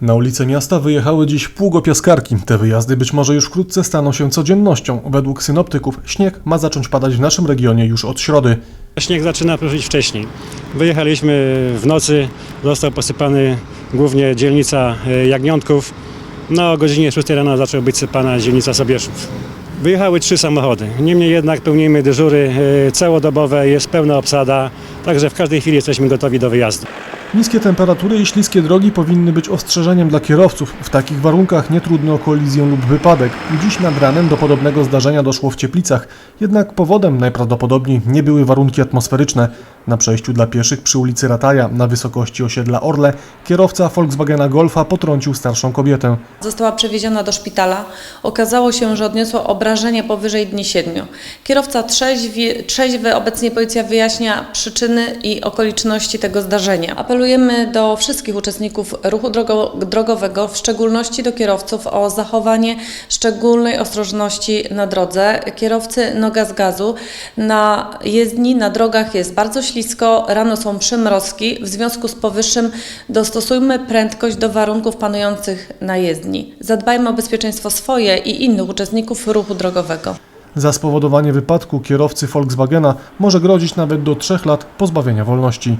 Na ulice miasta wyjechały dziś pługopiaskarki. Te wyjazdy być może już wkrótce staną się codziennością. Według synoptyków śnieg ma zacząć padać w naszym regionie już od środy. Śnieg zaczyna prosić wcześniej. Wyjechaliśmy w nocy, został posypany głównie dzielnica e, Jagniątków. No o godzinie 6 rano zaczął być sypana dzielnica Sobieszów. Wyjechały trzy samochody. Niemniej jednak pełnimy dyżury e, całodobowe, jest pełna obsada, także w każdej chwili jesteśmy gotowi do wyjazdu. Niskie temperatury i śliskie drogi powinny być ostrzeżeniem dla kierowców. W takich warunkach nie trudno o kolizję lub wypadek. Dziś nad ranem do podobnego zdarzenia doszło w Cieplicach. Jednak powodem najprawdopodobniej nie były warunki atmosferyczne. Na przejściu dla pieszych przy ulicy Rataja na wysokości osiedla Orle kierowca Volkswagena Golfa potrącił starszą kobietę. Została przewieziona do szpitala. Okazało się, że odniosła obrażenie powyżej dni siedmiu. Kierowca trzeźwi, trzeźwy, obecnie policja wyjaśnia przyczyny i okoliczności tego zdarzenia. Apelujemy do wszystkich uczestników ruchu drogo, drogowego, w szczególności do kierowców, o zachowanie szczególnej ostrożności na drodze. Kierowcy noga z gazu. Na jezdni, na drogach jest bardzo ślisko, rano są przymrozki. W związku z powyższym dostosujmy prędkość do warunków panujących na jezdni. Zadbajmy o bezpieczeństwo swoje i innych uczestników ruchu drogowego. Za spowodowanie wypadku kierowcy Volkswagena może grozić nawet do 3 lat pozbawienia wolności.